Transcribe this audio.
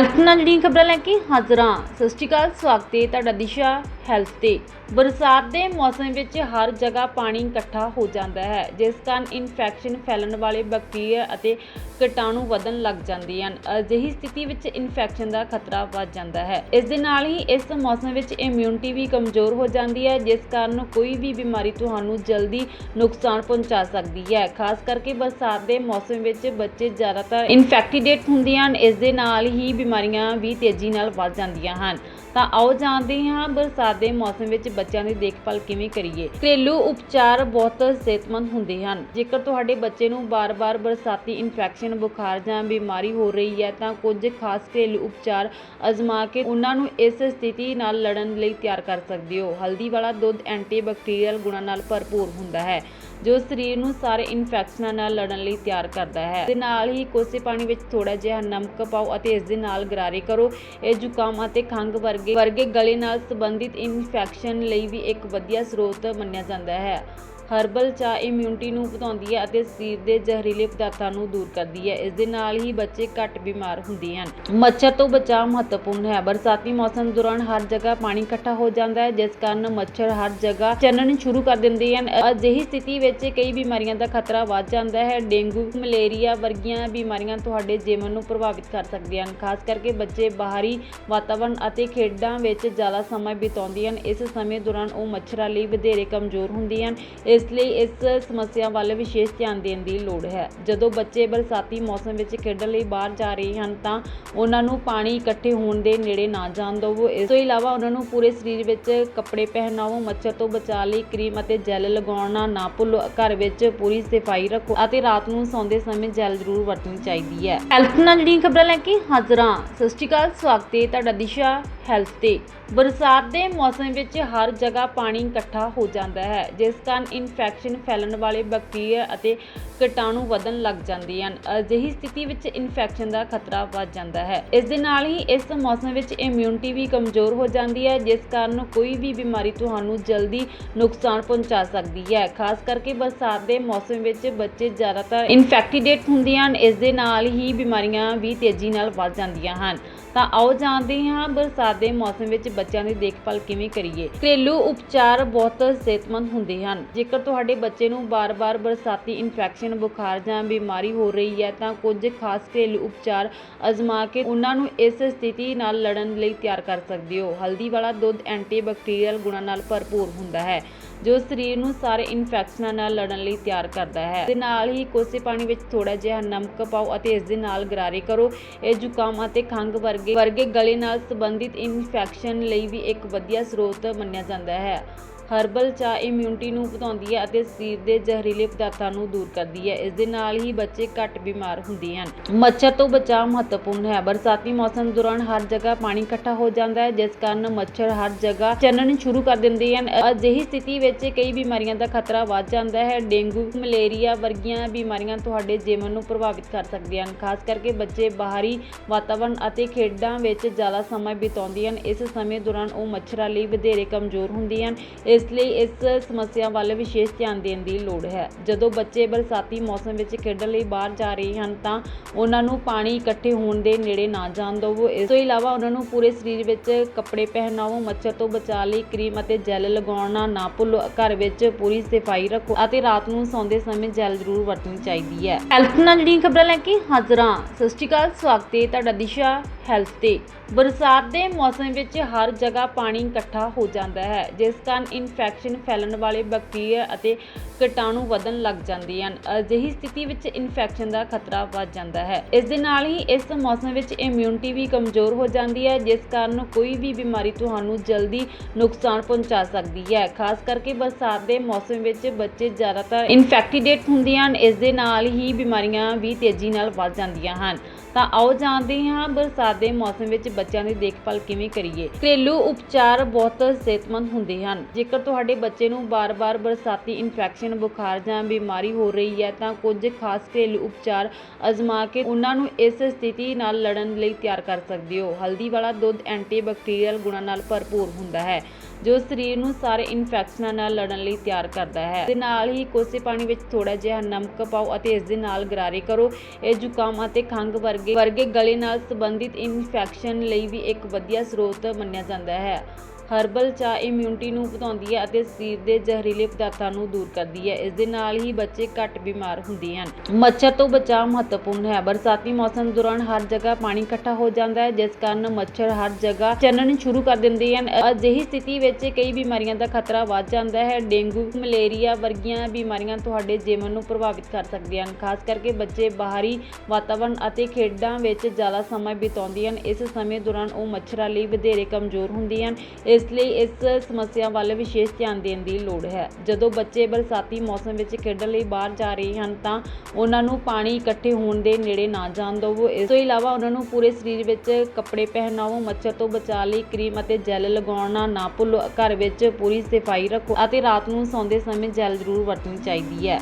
Health ਨਾਲ ਜਿਹੜੀਆਂ ਖਬਰਾਂ ਲੈ ਕੇ ਹਾਜ਼ਰਾਂ। ਸਤਿ ਸ਼੍ਰੀ ਅਕਾਲ ਸਵਾਗਤ ਹੈ ਤੁਹਾਡਾ ਦਿਸ਼ਾ। ਹੈਲਥ ਤੇ ਬਰਸਾਤ ਦੇ ਮੌਸਮ ਵਿੱਚ ਹਰ ਜਗ੍ਹਾ ਪਾਣੀ ਇਕੱਠਾ ਹੋ ਜਾਂਦਾ ਹੈ, ਜਿਸ ਕਾਰਨ ਇਨਫੈਕਸ਼ਨ ਫੈਲਣ ਵਾਲੇ ਬੈਕਟੀਰੀਆ ਅਤੇ ਕੀਟਾਣੂ ਵਧਣ ਲੱਗ ਜਾਂਦੇ ਹਨ। ਅਜਿਹੀ ਸਥਿਤੀ ਵਿੱਚ ਇਨਫੈਕਸ਼ਨ ਦਾ ਖਤਰਾ ਵੱਧ ਜਾਂਦਾ ਹੈ। ਇਸ ਦੇ ਨਾਲ ਹੀ ਇਸ ਮੌਸਮ ਵਿੱਚ ਇਮਿਊਨਿਟੀ ਵੀ ਕਮਜ਼ੋਰ ਹੋ ਜਾਂਦੀ ਹੈ, ਜਿਸ ਕਾਰਨ ਕੋਈ ਵੀ ਬਿਮਾਰੀ ਤੁਹਾਨੂੰ ਜਲਦੀ ਨੁਕਸਾਨ ਪਹੁੰਚਾ ਸਕਦੀ ਹੈ। ਖਾਸ ਕਰਕੇ ਬਰਸਾਤ ਦੇ ਮੌਸਮ ਵਿੱਚ ਬੱਚੇ ਜ਼ਿਆਦਾਤਰ ਇਨਫੈਕਟੀਡੇਟ ਹੁੰਦੇ ਹਨ। ਇਸ ਦੇ ਨਾਲ ਹੀ ਬਿਮਾਰੀਆਂ ਵੀ ਤੇਜ਼ੀ ਨਾਲ ਵੱਧ ਜਾਂਦੀਆਂ ਹਨ। ਤਾਂ ਆਓ ਜਾਣਦੇ ਹਾਂ ਬਰਸਾਤ ਦੇ ਮੌਸਮ ਵਿੱਚ ਬੱਚਿਆਂ ਦੀ ਦੇਖਭਾਲ ਕਿਵੇਂ ਕਰੀਏ। ਘਰੇਲੂ ਉਪਚਾਰ ਬਹੁਤ ਸਿਹਤਮੰਦ ਹੁੰਦੇ ਹਨ। ਜੇਕਰ ਤੁਹਾਡੇ ਬੱਚੇ ਨੂੰ ਬਾਰ-ਬਾਰ ਬਰਸਾਤੀ ਇਨਫੈਕਸ਼ਨ ਬੁਖਾਰ ਜਾਂ ਬਿਮਾਰੀ ਹੋ ਰਹੀ ਹੈ, ਤਾਂ ਕੁਝ ਖਾਸ ਘਰੇਲੂ ਉਪਚਾਰ ਅਜ਼ਮਾ ਕੇ ਉਹਨਾਂ ਨੂੰ ਇਸ ਸਥਿਤੀ ਨਾਲ ਲੜਨ ਲਈ ਤਿਆਰ ਕਰ ਸਕਦੇ ਹੋ। ਹਲਦੀ ਵਾਲਾ ਦੁੱਧ ਐਂਟੀਬੈਕਟੀਰੀਅਲ ਗੁਣਾਂ ਨਾਲ ਭਰਪੂਰ ਹੁੰਦਾ ਹੈ। ਜੋ ਸਰੀਰ ਨੂੰ ਸਾਰੇ ਇਨਫੈਕਸ਼ਨਾਂ ਨਾਲ ਲੜਨ ਲਈ ਤਿਆਰ ਕਰਦਾ ਹੈ। ਦੇ ਨਾਲ ਹੀ ਕੋਸੇ ਪਾਣੀ ਵਿੱਚ ਥੋੜਾ ਜਿਹਾ ਨਮਕ ਪਾਓ ਅਤੇ ਇਸ ਦੇ ਨਾਲ ਗਰਾਰੇ ਕਰੋ। ਇਹ ਜ਼ੁਕਾਮ ਅਤੇ ਖੰਘ ਵਰਗੇ ਵਰਗੇ ਗਲੇ ਨਾਲ ਸੰਬੰਧਿਤ ਇਨਫੈਕਸ਼ਨ ਲਈ ਵੀ ਇੱਕ ਵਧੀਆ ਸਰੋਤ ਮੰਨਿਆ ਜਾਂਦਾ ਹੈ। ਹਰਬਲ ਚਾਹ ਇਮਿਊਨਿਟੀ ਨੂੰ ਵਧਾਉਂਦੀ ਹੈ ਅਤੇ ਸਰੀਰ ਦੇ ਜ਼ਹਿਰੀਲੇ ਪਦਾਰਥਾਂ ਨੂੰ ਦੂਰ ਕਰਦੀ ਹੈ। ਇਸ ਦੇ ਨਾਲ ਹੀ ਬੱਚੇ ਘੱਟ ਬਿਮਾਰ ਹੁੰਦੇ ਹਨ। ਮੱਛਰ ਤੋਂ ਬਚਾਅ ਮਹੱਤਵਪੂਰਨ ਹੈ। ਬਰਸਾਤੀ ਮੌਸਮ ਦੌਰਾਨ ਹਰ ਜਗ੍ਹਾ ਪਾਣੀ ਇਕੱਠਾ ਹੋ ਜਾਂਦਾ ਹੈ, ਜਿਸ ਕਾਰਨ ਮੱਛਰ ਹਰ ਜਗ੍ਹਾ ਚੰਨਣ ਸ਼ੁਰੂ ਕਰ ਦਿੰਦੇ ਹਨ। ਅਜਿਹੀ ਸਥਿਤੀ ਵਿੱਚ ਕਈ ਬਿਮਾਰੀਆਂ ਦਾ ਖਤਰਾ ਵੱਧ ਜਾਂਦਾ ਹੈ। ਡੇਂਗੂ, ਮਲੇਰੀਆ ਵਰਗੀਆਂ ਬਿਮਾਰੀਆਂ ਤੁਹਾਡੇ ਜੀਵਨ ਨੂੰ ਪ੍ਰਭਾਵਿਤ ਕਰ ਸਕਦੀਆਂ ਹਨ। ਖਾਸ ਕਰਕੇ ਬੱਚੇ ਬਾਹਰੀ ਵਾਤਾਵਰਣ ਅਤੇ ਖੇਡਾਂ ਵਿੱਚ ਜ਼ਿਆਦਾ ਸਮਾਂ ਬਿਤਾਉਂਦੇ ਹਨ। ਇਸ ਸਮੇਂ ਦੌਰਾਨ ਉਹ ਮੱਛਰਾਂ ਲਈ ਵਧੇਰੇ ਕਮਜ਼ੋਰ ਹੁੰਦੇ ਹਨ। ਇਸ ਇਸ ਲਈ ਇਸ ਸਮੱਸਿਆ ਵੱਲ ਵਿਸ਼ੇਸ਼ ਧਿਆਨ ਦੇਣ ਦੀ ਲੋੜ ਹੈ। ਜਦੋਂ ਬੱਚੇ ਬਰਸਾਤੀ ਮੌਸਮ ਵਿੱਚ ਖੇਡਣ ਲਈ ਬਾਹਰ ਜਾ ਰਹੇ ਹਨ ਤਾਂ ਉਹਨਾਂ ਨੂੰ ਪਾਣੀ ਇਕੱਠੇ ਹੋਣ ਦੇ ਨੇੜੇ ਨਾ ਜਾਣ ਦਿਵੋ। ਇਸ ਤੋਂ ਇਲਾਵਾ ਉਹਨਾਂ ਨੂੰ ਪੂਰੇ ਸਰੀਰ ਵਿੱਚ ਕੱਪੜੇ ਪਹਿਨਾਓ, ਮੱਛਰ ਤੋਂ ਬਚਾਅ ਲਈ ਕਰੀਮ ਅਤੇ ਜੈਲ ਲਗਾਉਣਾ ਨਾ ਭੁੱਲੋ। ਘਰ ਵਿੱਚ ਪੂਰੀ ਸਫ਼ਾਈ ਰੱਖੋ ਅਤੇ ਰਾਤ ਨੂੰ ਸੌਂਦੇ ਸਮੇਂ ਜੈਲ ਜ਼ਰੂਰ ਵਰਤਣੀ ਚਾਹੀਦੀ ਹੈ। ਹੈਲਥ ਨਾਲ ਜਿਹੜੀਆਂ ਖਬਰਾਂ ਲੈ ਕੇ ਹਾਜ਼ਰ ਹਾਂ। ਸਤਿ ਸ਼੍ਰੀ ਅਕਾਲ, ਸਵਾਗਤ ਹੈ ਤੁਹਾਡਾ ਦਿਸ਼ਾ ਹੈਲਥ ਤੇ। ਬਰਸਾਤ ਦੇ ਮੌਸਮ ਵਿੱਚ ਹਰ ਜਗ੍ਹਾ ਪਾਣੀ ਇਕੱਠਾ ਹੋ ਜਾਂਦਾ ਹੈ, ਜਿਸ ਕਾਰਨ ਇਨਫੈਕਸ਼ਨ ਫੈਲਣ ਵਾਲੇ ਬੈਕਟੀਰੀਆ ਅਤੇ ਕੀਟਾਣੂ ਵਧਣ ਲੱਗ ਜਾਂਦੇ ਹਨ। ਅਜਿਹੀ ਸਥਿਤੀ ਵਿੱਚ ਇਨਫੈਕਸ਼ਨ ਦਾ ਖਤਰਾ ਵੱਧ ਜਾਂਦਾ ਹੈ। ਇਸ ਦੇ ਨਾਲ ਹੀ ਇਸ ਮੌਸਮ ਵਿੱਚ ਇਮਿਊਨਿਟੀ ਵੀ ਕਮਜ਼ੋਰ ਹੋ ਜਾਂਦੀ ਹੈ, ਜਿਸ ਕਾਰਨ ਕੋਈ ਵੀ ਬਿਮਾਰੀ ਤੁਹਾਨੂੰ ਜਲਦੀ ਨੁਕਸਾਨ ਪਹੁੰਚਾ ਸਕਦੀ ਹੈ। ਖਾਸ ਕਰਕੇ ਬਰਸਾਤ ਦੇ ਮੌਸਮ ਵਿੱਚ ਬੱਚੇ ਜ਼ਿਆਦਾਤਰ ਇਨਫੈਕਟੀਡੇਟ ਹੁੰਦੇ ਹਨ। ਇਸ ਦੇ ਨਾਲ ਹੀ ਬਿਮਾਰੀਆਂ ਵੀ ਤੇਜ਼ੀ ਨਾਲ ਵੱਧ ਜਾਂਦੀਆਂ ਹਨ। ਤਾਂ ਆਓ ਜਾਣਦੇ ਹਾਂ ਬਰਸਾਤ ਦੇ ਮੌਸਮ ਵਿੱਚ ਬੱਚਿਆਂ ਦੀ ਦੇਖਭਾਲ ਕਿਵੇਂ ਕਰੀਏ। ਘਰੇਲੂ ਉਪਚਾਰ ਬਹੁਤ ਸਿਹਤਮੰਦ ਹੁੰਦੇ ਹਨ। ਜੇਕਰ ਤੁਹਾਡੇ ਬੱਚੇ ਨੂੰ ਬਾਰ-ਬਾਰ ਬਰਸਾਤੀ ਇਨਫੈਕਸ਼ਨ ਬੁਖਾਰ ਜਾਂ ਬਿਮਾਰੀ ਹੋ ਰਹੀ ਹੈ, ਤਾਂ ਕੁਝ ਖਾਸ ਘਰੇਲੂ ਉਪਚਾਰ ਅਜ਼ਮਾ ਕੇ ਉਹਨਾਂ ਨੂੰ ਇਸ ਸਥਿਤੀ ਨਾਲ ਲੜਨ ਲਈ ਤਿਆਰ ਕਰ ਸਕਦੇ ਹੋ। ਹਲਦੀ ਵਾਲਾ ਦੁੱਧ ਐਂਟੀਬੈਕਟੀਰੀਅਲ ਗੁਣਾਂ ਨਾਲ ਭਰਪੂਰ ਹੁੰਦਾ ਹੈ, ਜੋ ਸਰੀਰ ਨੂੰ ਸਾਰੇ ਇਨਫੈਕਸ਼ਨਾਂ ਨਾਲ ਲੜਨ ਲਈ ਤਿਆਰ ਕਰਦਾ ਹੈ। ਦੇ ਨਾਲ ਹੀ ਕੋਸੇ ਪਾਣੀ ਵਿੱਚ ਥੋੜਾ ਜਿਹਾ ਨਮਕ ਪਾਓ ਅਤੇ ਇਸ ਦੇ ਨਾਲ ਗਰਾਰੇ ਕਰੋ। ਇਹ ਜ਼ੁਕਾਮ ਅਤੇ ਖੰਘ ਵਰਗੇ ਵਰਗੇ ਗਲੇ ਨਾਲ ਸੰਬੰਧਿਤ ਇਨਫੈਕਸ਼ਨ ਲਈ ਵੀ ਇੱਕ ਵਧੀਆ ਸਰੋਤ ਮੰਨਿਆ ਜਾਂਦਾ ਹੈ। ਹਰਬਲ ਚਾਹ ਇਮਿਊਨਿਟੀ ਨੂੰ ਵਧਾਉਂਦੀ ਹੈ ਅਤੇ ਸਰੀਰ ਦੇ ਜ਼ਹਿਰੀਲੇ ਪਦਾਰਥਾਂ ਨੂੰ ਦੂਰ ਕਰਦੀ ਹੈ। ਇਸ ਦੇ ਨਾਲ ਹੀ ਬੱਚੇ ਘੱਟ ਬਿਮਾਰ ਹੁੰਦੇ ਹਨ। ਮੱਛਰ ਤੋਂ ਬਚਾਅ ਮਹੱਤਵਪੂਰਨ ਹੈ। ਬਰਸਾਤੀ ਮੌਸਮ ਦੌਰਾਨ ਹਰ ਜਗ੍ਹਾ ਪਾਣੀ ਇਕੱਠਾ ਹੋ ਜਾਂਦਾ ਹੈ, ਜਿਸ ਕਾਰਨ ਮੱਛਰ ਹਰ ਜਗ੍ਹਾ ਚੰਨਣ ਸ਼ੁਰੂ ਕਰ ਦਿੰਦੇ ਹਨ। ਅਜਿਹੀ ਸਥਿਤੀ ਵਿੱਚ ਕਈ ਬਿਮਾਰੀਆਂ ਦਾ ਖਤਰਾ ਵੱਧ ਜਾਂਦਾ ਹੈ। ਡੇਂਗੂ, ਮਲੇਰੀਆ ਵਰਗੀਆਂ ਬਿਮਾਰੀਆਂ ਤੁਹਾਡੇ ਜੀਵਨ ਨੂੰ ਪ੍ਰਭਾਵਿਤ ਕਰ ਸਕਦੀਆਂ ਹਨ। ਖਾਸ ਕਰਕੇ ਬੱਚੇ ਬਾਹਰੀ ਵਾਤਾਵਰਣ ਅਤੇ ਖੇਡਾਂ ਵਿੱਚ ਜ਼ਿਆਦਾ ਸਮਾਂ ਬਿਤਾਉਂਦੇ ਹਨ। ਇਸ ਸਮੇਂ ਦੌਰਾਨ ਉਹ ਮੱਛਰਾਂ ਲਈ ਵਧੇਰੇ ਕਮਜ਼ੋਰ ਹੁੰਦੇ ਹਨ। ਇਸ ਇਸ ਲਈ ਇਸ ਸਮੱਸਿਆ ਵੱਲ ਵਿਸ਼ੇਸ਼ ਧਿਆਨ ਦੇਣ ਦੀ ਲੋੜ ਹੈ। ਜਦੋਂ ਬੱਚੇ ਬਰਸਾਤੀ ਮੌਸਮ ਵਿੱਚ ਖੇਡਣ ਲਈ ਬਾਹਰ ਜਾ ਰਹੇ ਹਨ ਤਾਂ ਉਹਨਾਂ ਨੂੰ ਪਾਣੀ ਇਕੱਠੇ ਹੋਣ ਦੇ ਨੇੜੇ ਨਾ ਜਾਣ ਦਿਵੋ। ਇਸ ਤੋਂ ਇਲਾਵਾ ਉਹਨਾਂ ਨੂੰ ਪੂਰੇ ਸਰੀਰ ਵਿੱਚ ਕੱਪੜੇ ਪਹਿਨਾਓ, ਮੱਛਰ ਤੋਂ ਬਚਾਅ ਲਈ ਕਰੀਮ ਅਤੇ ਜੈਲ ਲਗਾਉਣਾ ਨਾ ਭੁੱਲੋ। ਘਰ ਵਿੱਚ ਪੂਰੀ ਸਫ਼ਾਈ ਰੱਖੋ ਅਤੇ ਰਾਤ ਨੂੰ ਸੌਂਦੇ ਸਮੇਂ ਜੈਲ ਜ਼ਰੂਰ ਵਰਤਣੀ ਚਾਹੀਦੀ ਹੈ। ਹੈਲਥ ਨਾਲ ਜਿਹੜੀਆਂ ਖਬਰਾਂ ਲੈ ਕੇ ਹਾਜ਼ਰ ਹਾਂ। ਸਤਿ ਸ਼੍ਰੀ ਅਕਾਲ, ਸਵਾਗਤ ਹੈ ਤੁਹਾਡਾ ਦਿਸ਼ਾ ਹੈਲਥ ਤੇ। ਬਰਸਾਤ ਦੇ ਮੌਸਮ ਵਿੱਚ ਹਰ ਜਗ੍ਹਾ ਪਾਣੀ ਇਕੱਠਾ ਹੋ ਜਾਂਦਾ ਹੈ, ਜਿਸ ਕਾਰਨ ਇਨਫੈਕਸ਼ਨ ਫੈਲਣ ਵਾਲੇ ਬੈਕਟੀਰੀਆ ਅਤੇ ਕੀਟਾਣੂ ਵਧਣ ਲੱਗ ਜਾਂਦੇ ਹਨ। ਅਜਿਹੀ ਸਥਿਤੀ ਵਿੱਚ ਇਨਫੈਕਸ਼ਨ ਦਾ ਖਤਰਾ ਵੱਧ ਜਾਂਦਾ ਹੈ। ਇਸ ਦੇ ਨਾਲ ਹੀ ਇਸ ਮੌਸਮ ਵਿੱਚ ਇਮਿਊਨਿਟੀ ਵੀ ਕਮਜ਼ੋਰ ਹੋ ਜਾਂਦੀ ਹੈ, ਜਿਸ ਕਾਰਨ ਕੋਈ ਵੀ ਬਿਮਾਰੀ ਤੁਹਾਨੂੰ ਜਲਦੀ ਨੁਕਸਾਨ ਪਹੁੰਚਾ ਸਕਦੀ ਹੈ। ਖਾਸ ਕਰਕੇ ਬਰਸਾਤ ਦੇ ਮੌਸਮ ਵਿੱਚ ਬੱਚੇ ਜ਼ਿਆਦਾਤਰ ਇਨਫੈਕਟੀਡੇਟ ਹੁੰਦੇ ਹਨ। ਇਸ ਦੇ ਨਾਲ ਹੀ ਬਿਮਾਰੀਆਂ ਵੀ ਤੇਜ਼ੀ ਨਾਲ ਵੱਧ ਜਾਂਦੀਆਂ ਹਨ। ਤਾਂ ਆਓ ਜਾਣਦੇ ਹਾਂ ਬਰਸਾਤ ਦੇ ਮੌਸਮ ਵਿੱਚ ਬੱਚਿਆਂ ਦੀ ਦੇਖਭਾਲ ਕਿਵੇਂ ਕਰੀਏ। ਘਰੇਲੂ ਉਪਚਾਰ ਬਹੁਤ ਸਿਹਤਮੰਦ ਹੁੰਦੇ ਹਨ। ਜੇਕਰ ਤੁਹਾਡੇ ਬੱਚੇ ਨੂੰ ਬਾਰ-ਬਾਰ ਬਰਸਾਤੀ ਇਨਫੈਕਸ਼ਨ ਬੁਖਾਰ ਜਾਂ ਬਿਮਾਰੀ ਹੋ ਰਹੀ ਹੈ, ਤਾਂ ਕੁਝ ਖਾਸ ਘਰੇਲੂ ਉਪਚਾਰ ਅਜ਼ਮਾ ਕੇ ਉਹਨਾਂ ਨੂੰ ਇਸ ਸਥਿਤੀ ਨਾਲ ਲੜਨ ਲਈ ਤਿਆਰ ਕਰ ਸਕਦੇ ਹੋ। ਹਲਦੀ ਵਾਲਾ ਦੁੱਧ ਐਂਟੀਬੈਕਟੀਰੀਅਲ ਗੁਣਾਂ ਨਾਲ ਭਰਪੂਰ ਹੁੰਦਾ ਹੈ, ਜੋ ਸਰੀਰ ਨੂੰ ਸਾਰੇ ਇਨਫੈਕਸ਼ਨਾਂ ਨਾਲ ਲੜਨ ਲਈ ਤਿਆਰ ਕਰਦਾ ਹੈ। ਦੇ ਨਾਲ ਹੀ ਕੋਸੇ ਪਾਣੀ ਵਿੱਚ ਥੋੜਾ ਜਿਹਾ ਨਮਕ ਪਾਓ ਅਤੇ ਇਸ ਦੇ ਨਾਲ ਗਰਾਰੇ ਕਰੋ। ਇਹ ਜ਼ੁਕਾਮ ਅਤੇ ਖੰਘ ਵਰਗੇ ਵਰਗੇ ਗਲੇ ਨਾਲ ਸੰਬੰਧਿਤ ਇਨਫੈਕਸ਼ਨ ਲਈ ਵੀ ਇੱਕ ਵਧੀਆ ਸਰੋਤ ਮੰਨਿਆ ਜਾਂਦਾ ਹੈ। ਹਰਬਲ ਚਾਹ ਇਮਿਊਨਿਟੀ ਨੂੰ ਵਧਾਉਂਦੀ ਹੈ ਅਤੇ ਸਰੀਰ ਦੇ ਜ਼ਹਿਰੀਲੇ ਪਦਾਰਥਾਂ ਨੂੰ ਦੂਰ ਕਰਦੀ ਹੈ। ਇਸ ਦੇ ਨਾਲ ਹੀ ਬੱਚੇ ਘੱਟ ਬਿਮਾਰ ਹੁੰਦੇ ਹਨ। ਮੱਛਰ ਤੋਂ ਬਚਾਅ ਮਹੱਤਵਪੂਰਨ ਹੈ। ਬਰਸਾਤੀ ਮੌਸਮ ਦੌਰਾਨ ਹਰ ਜਗ੍ਹਾ ਪਾਣੀ ਇਕੱਠਾ ਹੋ ਜਾਂਦਾ ਹੈ, ਜਿਸ ਕਾਰਨ ਮੱਛਰ ਹਰ ਜਗ੍ਹਾ ਚੰਨਣ ਸ਼ੁਰੂ ਕਰ ਦਿੰਦੇ ਹਨ। ਅਜਿਹੀ ਸਥਿਤੀ ਵਿੱਚ ਕਈ ਬਿਮਾਰੀਆਂ ਦਾ ਖਤਰਾ ਵੱਧ ਜਾਂਦਾ ਹੈ। ਡੇਂਗੂ, ਮਲੇਰੀਆ ਵਰਗੀਆਂ ਬਿਮਾਰੀਆਂ ਤੁਹਾਡੇ ਜੀਵਨ ਨੂੰ ਪ੍ਰਭਾਵਿਤ ਕਰ ਸਕਦੀਆਂ ਹਨ। ਖਾਸ ਕਰਕੇ ਬੱਚੇ ਬਾਹਰੀ ਵਾਤਾਵਰਣ ਅਤੇ ਖੇਡਾਂ ਵਿੱਚ ਜ਼ਿਆਦਾ ਸਮਾਂ ਬਿਤਾਉਂਦੇ ਹਨ। ਇਸ ਸਮੇਂ ਦੌਰਾਨ ਉਹ ਮੱਛਰਾਂ ਲਈ ਵਧੇਰੇ ਕਮਜ਼ੋਰ ਹੁੰਦੇ ਹਨ। ਇਸ ਇਸ ਲਈ ਇਸ ਸਮੱਸਿਆ ਵੱਲ ਵਿਸ਼ੇਸ਼ ਧਿਆਨ ਦੇਣ ਦੀ ਲੋੜ ਹੈ। ਜਦੋਂ ਬੱਚੇ ਬਰਸਾਤੀ ਮੌਸਮ ਵਿੱਚ ਖੇਡਣ ਲਈ ਬਾਹਰ ਜਾ ਰਹੇ ਹਨ ਤਾਂ ਉਹਨਾਂ ਨੂੰ ਪਾਣੀ ਇਕੱਠੇ ਹੋਣ ਦੇ ਨੇੜੇ ਨਾ ਜਾਣ ਦਿਵੋ। ਇਸ ਤੋਂ ਇਲਾਵਾ ਉਹਨਾਂ ਨੂੰ ਪੂਰੇ ਸਰੀਰ ਵਿੱਚ ਕੱਪੜੇ ਪਹਿਨਾਓ, ਮੱਛਰ ਤੋਂ ਬਚਾਅ ਲਈ ਕਰੀਮ ਅਤੇ ਜੈਲ ਲਗਾਉਣਾ ਨਾ ਭੁੱਲੋ। ਘਰ ਵਿੱਚ ਪੂਰੀ ਸਫ਼ਾਈ ਰੱਖੋ ਅਤੇ ਰਾਤ ਨੂੰ ਸੌਂਦੇ ਸਮੇਂ ਜੈਲ ਜ਼ਰੂਰ ਵਰਤਣੀ ਚਾਹੀਦੀ ਹੈ।